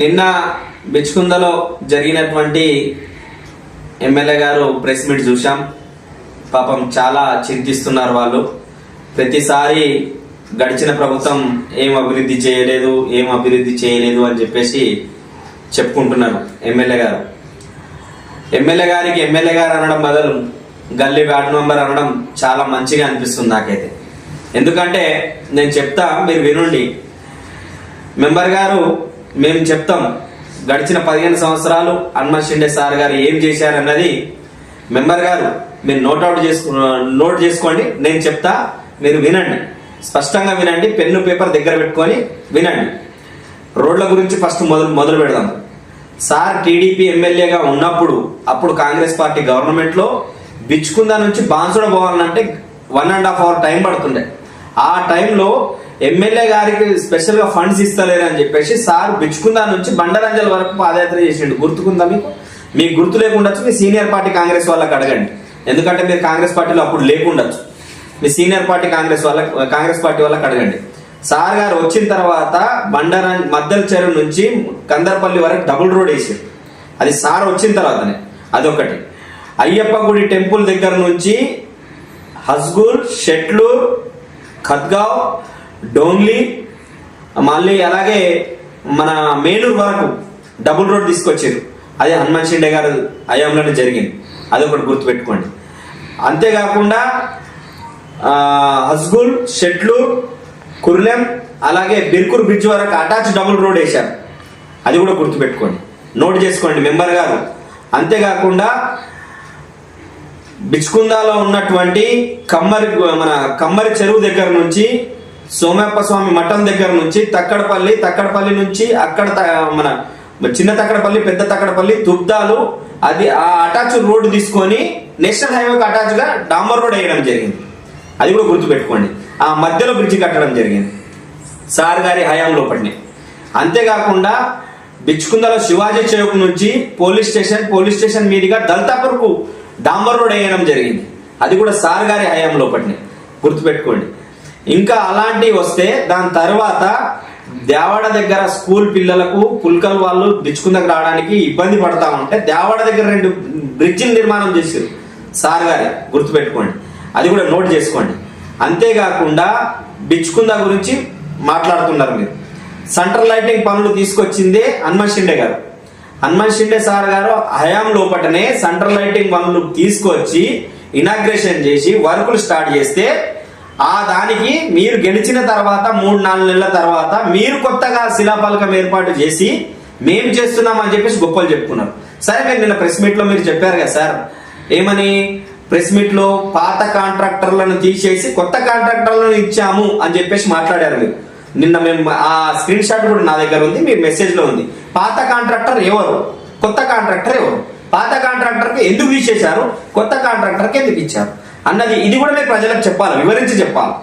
నిన్న బిచ్చుకుందలో జరిగినటువంటి ఎమ్మెల్యే గారు ప్రెస్ మీట్ చూశాం. పాపం చాలా చింతిస్తున్నారు వాళ్ళు. ప్రతిసారి గడిచిన ప్రభుత్వం ఏం అభివృద్ధి చేయలేదు ఏం అభివృద్ధి చేయలేదు అని చెప్పేసి చెప్పుకుంటున్నారు ఎమ్మెల్యే గారు. ఎమ్మెల్యే గారికి ఎమ్మెల్యే గారు అనడం బదులు గల్లీ వార్డు మెంబర్ అనడం చాలా మంచిగా అనిపిస్తుంది నాకైతే. ఎందుకంటే నేను చెప్తా మీరు వినండి. మెంబర్ గారు మేము చెప్తాం గడిచిన పదిహేను సంవత్సరాలు హనుమంత్ షిండే సార్ గారు ఏం చేశారన్నది మెంబర్ గారు మీరు నోట్ అవుట్ చేసుకు నోట్ చేసుకోండి నేను చెప్తా మీరు వినండి. స్పష్టంగా వినండి పెన్ను పేపర్ దగ్గర పెట్టుకొని వినండి. రోడ్ల గురించి ఫస్ట్ మొదలు మొదలు పెడదాం. సార్ టీడీపీ ఎమ్మెల్యేగా ఉన్నప్పుడు అప్పుడు కాంగ్రెస్ పార్టీ గవర్నమెంట్లో బిచ్చుకుందా నుంచి బాన్సుడ పోవాలంటే one and half hour time పడుతుండే. ఆ టైంలో ఎమ్మెల్యే గారికి స్పెషల్గా ఫండ్స్ ఇస్తలేరు అని చెప్పేసి సార్ బిచ్చుకుందా నుంచి బండరంజల్ వరకు పాదయాత్ర చేసిండు. గుర్తుకుందా మీకు? మీకు గుర్తు లేకుండొచ్చు మీ సీనియర్ పార్టీ కాంగ్రెస్ వాళ్ళకి అడగండి. ఎందుకంటే మీరు కాంగ్రెస్ పార్టీలో అప్పుడు లేకుండొచ్చు. మీ సీనియర్ పార్టీ కాంగ్రెస్ వాళ్ళ కాంగ్రెస్ పార్టీ వాళ్ళకి అడగండి. సార్ గారు వచ్చిన తర్వాత బండరా మద్దల చెరువు నుంచి కందర్పల్లి వరకు డబుల్ రోడ్ వేసారు అది సార్ వచ్చిన తర్వాతనే. అదొకటి. అయ్యప్ప గుడి టెంపుల్ దగ్గర నుంచి హస్గూర్ షెట్లూర్ ఖద్గావ్ డోంగ్లీ మళ్ళీ అలాగే మన మేలూరు వరకు డబుల్ రోడ్ తీసుకొచ్చారు. అది హనుమాన్ షిండే గారు హయాంలోనే జరిగింది. అది ఒకటి గుర్తుపెట్టుకోండి. అంతేకాకుండా హస్గుల్ షెట్లూర్ కుర్లెం అలాగే బిర్కూర్ బ్రిడ్జ్ వరకు అటాచ్ డబుల్ రోడ్ వేశారు. అది కూడా గుర్తుపెట్టుకోండి. నోట్ చేసుకోండి మెంబర్ గారు. అంతేకాకుండా బిచ్కుందాలో ఉన్నటువంటి కమ్మరి మన కమ్మరి చెరువు దగ్గర నుంచి సోమప్ప స్వామి మఠం దగ్గర నుంచి తక్కడపల్లి తక్కడపల్లి నుంచి అక్కడ త- మన చిన్న తక్కడపల్లి పెద్ద తక్కడపల్లి తుబ్దాలు అది ఆ అటాచ్ రోడ్డు తీసుకొని నేషనల్ హైవేకి అటాచ్గా డాంబర్ రోడ్ వేయడం జరిగింది. అది కూడా గుర్తుపెట్టుకోండి. ఆ మధ్యలో బ్రిడ్జి కట్టడం జరిగింది. సార్ గారి హయాం లోపటిని. అంతేకాకుండా బిచ్చుకుందలో శివాజీ చౌక్ నుంచి పోలీస్ స్టేషన్ పోలీస్ స్టేషన్ మీదుగా దల్తాపూర్కు డాంబర్ రోడ్ వేయడం జరిగింది. అది కూడా సార్ గారి హయాంలో లోపటిని. గుర్తుపెట్టుకోండి. ఇంకా అలాంటివి వస్తే దాని తర్వాత దేవాడ దగ్గర స్కూల్ పిల్లలకు పుల్కల్ వాళ్ళు బిచ్చుకుందకు రావడానికి ఇబ్బంది పడతా ఉంటే దేవాడ దగ్గర రెండు బ్రిడ్జిలు నిర్మాణం చేశారు సార్ గారి. గుర్తుపెట్టుకోండి. అది కూడా నోట్ చేసుకోండి. అంతేకాకుండా బిచ్చుకుంద గురించి మాట్లాడుతున్నారు మీరు. సెంట్రల్ లైటింగ్ పనులు తీసుకొచ్చిందే హనుమంత్ షిండే గారు. హనుమాన్ షిండే సార్ గారు హయాం లోపటనే సెంట్రల్ లైటింగ్ పనులు తీసుకొచ్చి ఇనాగ్రేషన్ చేసి వర్కులు స్టార్ట్ చేస్తే ఆ దానికి మీరు గెలిచిన తర్వాత మూడు నాలుగు నెలల తర్వాత మీరు కొత్తగా శిలాఫలకం ఏర్పాటు చేసి మేము చేస్తున్నాం అని చెప్పేసి గొప్పలు చెప్పుకున్నారు. సరే మీరు నిన్న ప్రెస్ మీట్లో మీరు చెప్పారు కదా సార్. ఏమని? ప్రెస్ మీట్లో పాత కాంట్రాక్టర్లను తీసేసి కొత్త కాంట్రాక్టర్లను ఇచ్చాము అని చెప్పేసి మాట్లాడారు మీరు. నిన్న మేము ఆ స్క్రీన్ షాట్ కూడా నా దగ్గర ఉంది మీ మెసేజ్లో ఉంది. పాత కాంట్రాక్టర్ ఎవరు? కొత్త కాంట్రాక్టర్ ఎవరు? పాత కాంట్రాక్టర్కి ఎందుకు తీసేశారు కొత్త కాంట్రాక్టర్కి ఎందుకు ఇచ్చారు? అన్నది ఇది కూడా మీరు ప్రజలకు చెప్పాలి వివరించి చెప్పాలి.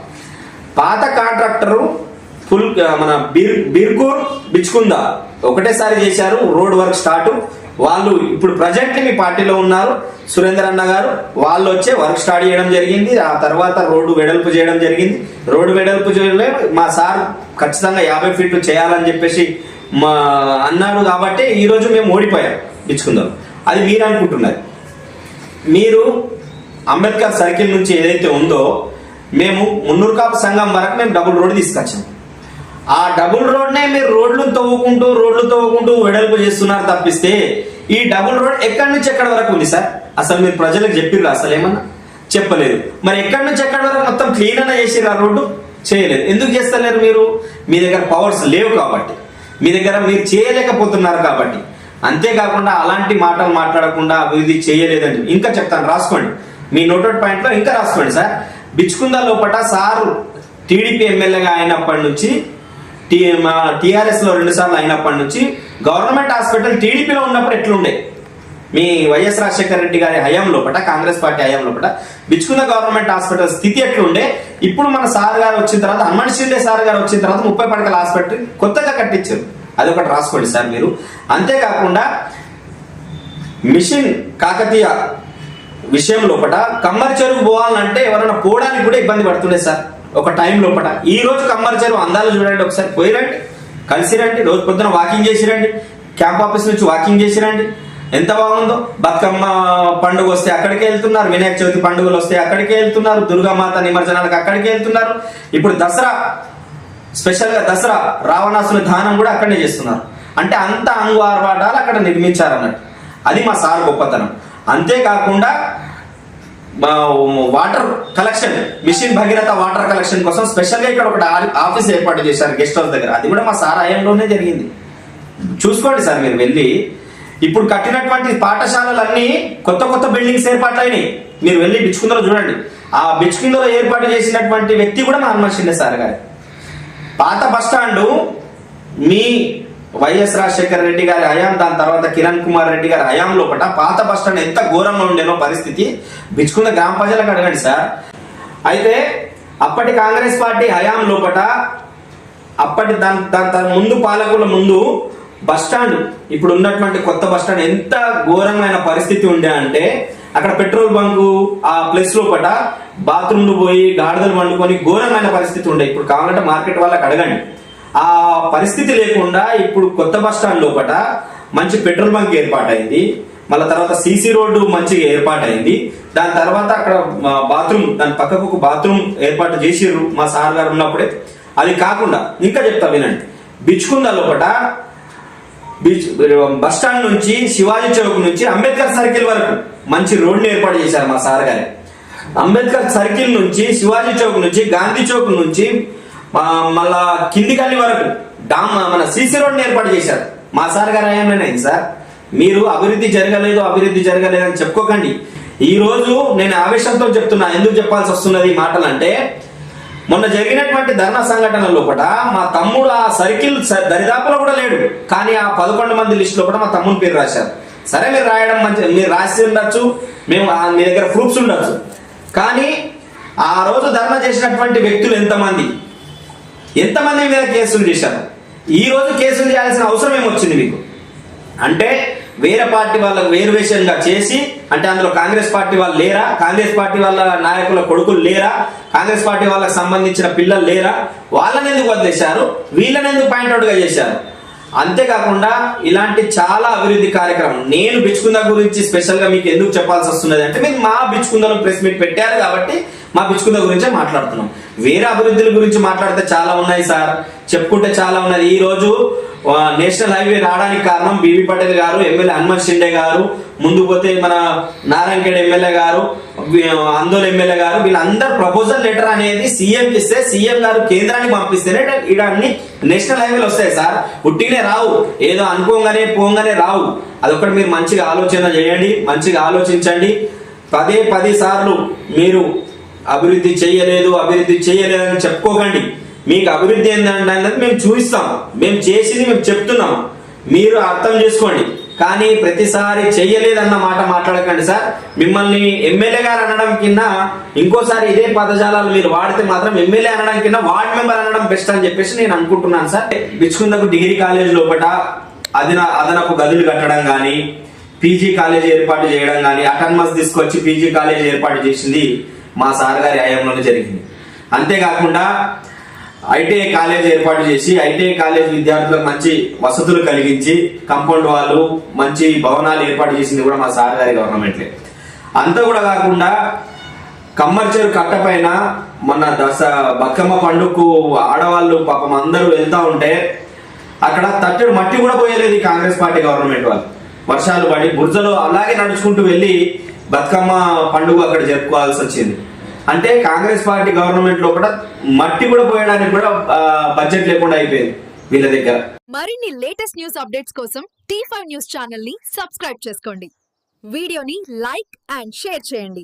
పాత కాంట్రాక్టరు ఫుల్ మన బీర్ బీర్కూర్ బిచ్చుకుందా ఒకటేసారి చేశారు రోడ్ వర్క్ స్టార్ట్. వాళ్ళు ఇప్పుడు ప్రజెంట్లీ మీ పార్టీలో ఉన్నారు. సురేందర్ అన్న గారు వాళ్ళు వచ్చే వర్క్ స్టార్ట్ చేయడం జరిగింది. ఆ తర్వాత రోడ్డు వెడల్పు చేయడం జరిగింది. రోడ్డు వెడల్పు చేయలే మా సార్ ఖచ్చితంగా యాభై ఫీట్లు చేయాలని చెప్పేసి మా అన్నాడు కాబట్టి ఈరోజు మేము ఓడిపోయాం. ఇచ్చుకుందాం. అది మీరు అనుకుంటున్నారు. మీరు అంబేద్కర్ సర్కిల్ నుంచి ఏదైతే ఉందో మేము మున్నూరు కాపు సంఘం వరకు మేము డబుల్ రోడ్డు తీసుకొచ్చాం. ఆ డబుల్ రోడ్నే మీరు రోడ్లు తవ్వుకుంటూ రోడ్లు తవ్వుకుంటూ వెడల్పు చేస్తున్నారు తప్పిస్తే ఈ డబుల్ రోడ్ ఎక్కడి నుంచి ఎక్కడి వరకు ఉంది సార్? అసలు మీరు ప్రజలకు చెప్పిర్రు అసలు ఏమన్నా? చెప్పలేదు. మరి ఎక్కడి నుంచి ఎక్కడి వరకు మొత్తం క్లీన్ అయినా చేసిర్రు ఆ రోడ్డు? చేయలేదు. ఎందుకు చేస్తలేరు మీరు? మీ దగ్గర పవర్స్ లేవు కాబట్టి. మీ దగ్గర మీరు చేయలేకపోతున్నారు కాబట్టి. అంతేకాకుండా అలాంటి మాటలు మాట్లాడకుండా అభివృద్ధి చేయలేదని ఇంకా చెప్తాను. రాసుకోండి. మీ నోటౌట్ పాయింట్లో ఇంకా రాసుకోండి సార్. బిచ్చుకుందా లోపట సార్ టీడీపీ ఎమ్మెల్యేగా అయినప్పటి నుంచి మా టీఆర్ఎస్లో రెండు సార్లు అయినప్పటి నుంచి గవర్నమెంట్ హాస్పిటల్ టీడీపీలో ఉన్నప్పుడు ఎట్లుండే? మీ వైఎస్ రాజశేఖర రెడ్డి గారి హయాం లోపట కాంగ్రెస్ పార్టీ హయాం లోపల బిచ్చుకున్న గవర్నమెంట్ హాస్పిటల్ స్థితి ఎట్లుండే? ఇప్పుడు మన సార్ గారు వచ్చిన తర్వాత హనుమంత్ షిండే సార్ గారు వచ్చిన తర్వాత ముప్పై పడకల హాస్పిటల్ కొత్తగా కట్టించారు. అది ఒకటి రాసుకోండి సార్ మీరు. అంతేకాకుండా మిషన్ కాకతీయ విషయం లోపట కమ్మరి చెరువు పోవాలంటే ఎవరైనా పోవడానికి కూడా ఇబ్బంది పడుతుండే సార్. ఒక టైం లోపట. ఈ రోజు కమ్మరి చెరువు అందాలు చూడండి ఒకసారి. పోయిరండి. కలిసిరండి రోజు పొద్దున వాకింగ్ చేసిరండి క్యాంప్ ఆఫీస్ నుంచి వాకింగ్ చేసిరండి ఎంత బాగుందో. బతుకమ్మ పండుగ వస్తే అక్కడికే వెళ్తున్నారు. వినాయక చవితి పండుగలు వస్తే అక్కడికే వెళ్తున్నారు. దుర్గామాత నిమజ్జనాలకు అక్కడికే వెళ్తున్నారు. ఇప్పుడు దసరా స్పెషల్గా దసరా రావణాసుని దానం కూడా అక్కడనే చేస్తున్నారు. అంటే అంత అంగు ఆర్వాటాలు అక్కడ నిర్మించారన్నట్టు. అది మా సార్ గొప్పతనం. అంతేకాకుండా water collection mission Bhagiratha water collection కోసం స్పెషల్గా ఇక్కడ ఒకటి ఆఫీస్ ఏర్పాటు చేశారు గెస్ట్ హౌస్ దగ్గర. అది కూడా మా సార్ ఆయంలోనే జరిగింది. చూసుకోండి సార్ మీరు వెళ్ళి. ఇప్పుడు కట్టినటువంటి పాఠశాలలన్నీ కొత్త కొత్త బిల్డింగ్స్ ఏర్పాట్లయినాయి. మీరు వెళ్ళి బిచ్చుకుందలో చూడండి. ఆ బిచ్చుకుందలో ఏర్పాటు చేసినటువంటి వ్యక్తి కూడా మా హనుమంత్ సార్ గారు. పాత బస్టాండు మీ వైఎస్ రాజశేఖర రెడ్డి గారి హయాం దాని తర్వాత కిరణ్ కుమార్ రెడ్డి గారి హయాం లోపల పాత బస్ స్టాండ్ ఎంత ఘోరంగా ఉండేనో పరిస్థితి. బిచ్చుకున్న గ్రామ ప్రజలకు అడగండి సార్. అయితే అప్పటి కాంగ్రెస్ పార్టీ హయాం లోపట అప్పటి దాని దాని దాని ముందు పాలకుల ముందు బస్ స్టాండ్ ఇప్పుడు ఉన్నటువంటి కొత్త బస్ స్టాండ్ ఎంత ఘోరమైన పరిస్థితి ఉండే అంటే అక్కడ పెట్రోల్ బంకు ఆ ప్లేస్ లోపట బాత్రూమ్లు పోయి గాడిదలు వండుకొని ఘోరమైన పరిస్థితి ఉండే. ఇప్పుడు కావాలంటే మార్కెట్ వాళ్ళకి అడగండి. ఆ పరిస్థితి లేకుండా ఇప్పుడు కొత్త బస్ స్టాండ్ లోపట మంచి పెట్రోల్ బంక్ ఏర్పాటైంది. మళ్ళీ తర్వాత సీసీ రోడ్డు మంచిగా ఏర్పాటైంది. దాని తర్వాత అక్కడ బాత్రూమ్ దాని పక్కకు ఒక బాత్రూమ్ ఏర్పాటు చేసిర్రు మా సార్ గారు ఉన్నప్పుడే. అది కాకుండా ఇంకా చెప్తా వినండి. బిచ్చుకుంద లోపట బీచ్ బస్ స్టాండ్ నుంచి శివాజీ చౌక్ నుంచి అంబేద్కర్ సర్కిల్ వరకు మంచి రోడ్లు ఏర్పాటు చేశారు మా సార్ గారి. అంబేద్కర్ సర్కిల్ నుంచి శివాజీ చౌక్ నుంచి గాంధీ చౌక్ నుంచి మళ్ళా కింది గల్లి వరకు డామ్ మన సీసీ రోడ్ని ఏర్పాటు చేశారు. మా సార్ గారు ఏమైనా సార్. మీరు అభివృద్ధి జరగలేదు అభివృద్ధి జరగలేదు అని చెప్పుకోకండి. ఈ రోజు నేను ఆవేశంతో చెప్తున్నా ఎందుకు చెప్పాల్సి వస్తున్నది ఈ మాటలు అంటే మొన్న జరిగినటువంటి ధర్నా సంఘటన లోపల మా తమ్ముడు ఆ సర్కిల్ స- దరిదాపులో కూడా లేడు. కానీ ఆ పదకొండు మంది లిస్ట్ లోపల మా తమ్ముని పేరు రాశారు. సరే మీరు రాయడం మంచి మీరు రాసి ఉండొచ్చు. మేము మీ దగ్గర ప్రూఫ్స్ ఉండొచ్చు. కానీ ఆ రోజు ధర్నా చేసినటువంటి వ్యక్తులు ఎంతమంది? ఎంతమంది మీద కేసులు చేశారు? ఈ రోజు కేసులు చేయాల్సిన అవసరం ఏమొచ్చింది మీకు? అంటే వేరే పార్టీ వాళ్ళకు వేరువేషంగా చేసి అంటే అందులో కాంగ్రెస్ పార్టీ వాళ్ళు లేరా? కాంగ్రెస్ పార్టీ వాళ్ళ నాయకుల కొడుకులు లేరా? కాంగ్రెస్ పార్టీ వాళ్ళకి సంబంధించిన పిల్లలు లేరా? వాళ్ళని ఎందుకు వదిలేశారు? వీళ్ళని ఎందుకు పాయింట్అవుట్గా చేశారు? అంతేకాకుండా ఇలాంటి చాలా అభివృద్ధి కార్యక్రమం నేను బిచ్చుకుంద గురించి స్పెషల్గా మీకు ఎందుకు చెప్పాల్సి వస్తున్నది అంటే మీరు మా బిచ్చుకుందను ప్రెస్ మీట్ పెట్టారు కాబట్టి మా పిచ్చుకుల గురించే మాట్లాడుతున్నాం. వేరే అభివృద్ధుల గురించి మాట్లాడితే చాలా ఉన్నాయి సార్. చెప్పుకుంటే చాలా ఉన్నది ఈ రోజు నేషనల్ హైవే రావడానికి కారణం బీబీ పటేల్ గారు ఎమ్మెల్యే హనుమంత్ షిండే గారు ముందు పోతే మన నారాయణఖేడ్ ఎమ్మెల్యే గారు ఆందోళన ఎమ్మెల్యే గారు వీళ్ళందరూ ప్రపోజల్ లెటర్ అనేది సీఎం ఇస్తే సీఎం గారు కేంద్రానికి పంపిస్తేనే ఇక్కడ అన్ని నేషనల్ హైవేలు వస్తాయి సార్. ఉట్టినే రావు. ఏదో అనుకోగానే పోగానే రావు. అదొకటి మీరు మంచిగా ఆలోచన చేయండి మంచిగా ఆలోచించండి. పదే పది సార్లు మీరు అభివృద్ధి చేయలేదు అభివృద్ధి చేయలేదు అని చెప్పుకోకండి. మీకు అభివృద్ధి ఏంటంటే అన్నది మేము చూపిస్తాం మేము చేసింది మేము చెప్తున్నాం. మీరు అర్థం చేసుకోండి. కానీ ప్రతిసారి చెయ్యలేదన్న మాట మాట్లాడకండి సార్. మిమ్మల్ని ఎమ్మెల్యే గారు అనడం కింద ఇంకోసారి ఇదే పదజాలాలు మీరు వాడితే మాత్రం ఎమ్మెల్యే అనడం కింద వార్డ్ మెంబర్ అనడం బెస్ట్ అని చెప్పేసి నేను అనుకుంటున్నాను సార్. బిచ్చుకుందకు డిగ్రీ కాలేజ్ లోపల అదిన అదనపు గదులు కట్టడం కానీ పీజీ కాలేజ్ ఏర్పాటు చేయడం కానీ అటన్మస్ తీసుకొచ్చి పీజీ కాలేజ్ ఏర్పాటు చేసింది. మా సార్ గారి హయాంలోనే జరిగింది. అంతేకాకుండా ఐటీఐ కాలేజ్ ఏర్పాటు చేసి ఐటీఐ కాలేజ్ విద్యార్థులకు మంచి వసతులు కలిగించి కంపౌండ్ వాళ్ళు మంచి భవనాలు ఏర్పాటు చేసింది కూడా మా సార్ గారి గవర్నమెంట్లే. అంతా కూడా కాకుండా కమ్మర్చేరు కట్ట పైన మొన్న దస బక్కమ్మ పండుగకు ఆడవాళ్ళు పాపం అందరూ వెళ్తూ ఉంటే అక్కడ తట్టడు మట్టి కూడా పోయలేదు ఈ కాంగ్రెస్ పార్టీ గవర్నమెంట్ వాళ్ళు. వర్షాలు పడి బుర్జలో అలాగే నడుచుకుంటూ వెళ్ళి బతుకమ్మ పండుగ అక్కడ జరుపుకోవాల్సి వచ్చింది. అంటే కాంగ్రెస్ పార్టీ గవర్నమెంట్లో కూడా మట్టి కూడా పోయడానికి కూడా బడ్జెట్ లేకుండా అయిపోయింది వీళ్ళ దగ్గర. మరిన్ని లేటెస్ట్ న్యూస్ అప్డేట్స్ కోసం టీ ఫైవ్ న్యూస్ ఛానల్ని సబ్స్క్రైబ్ చేసుకోండి. వీడియోని లైక్ అండ్ షేర్ చేయండి.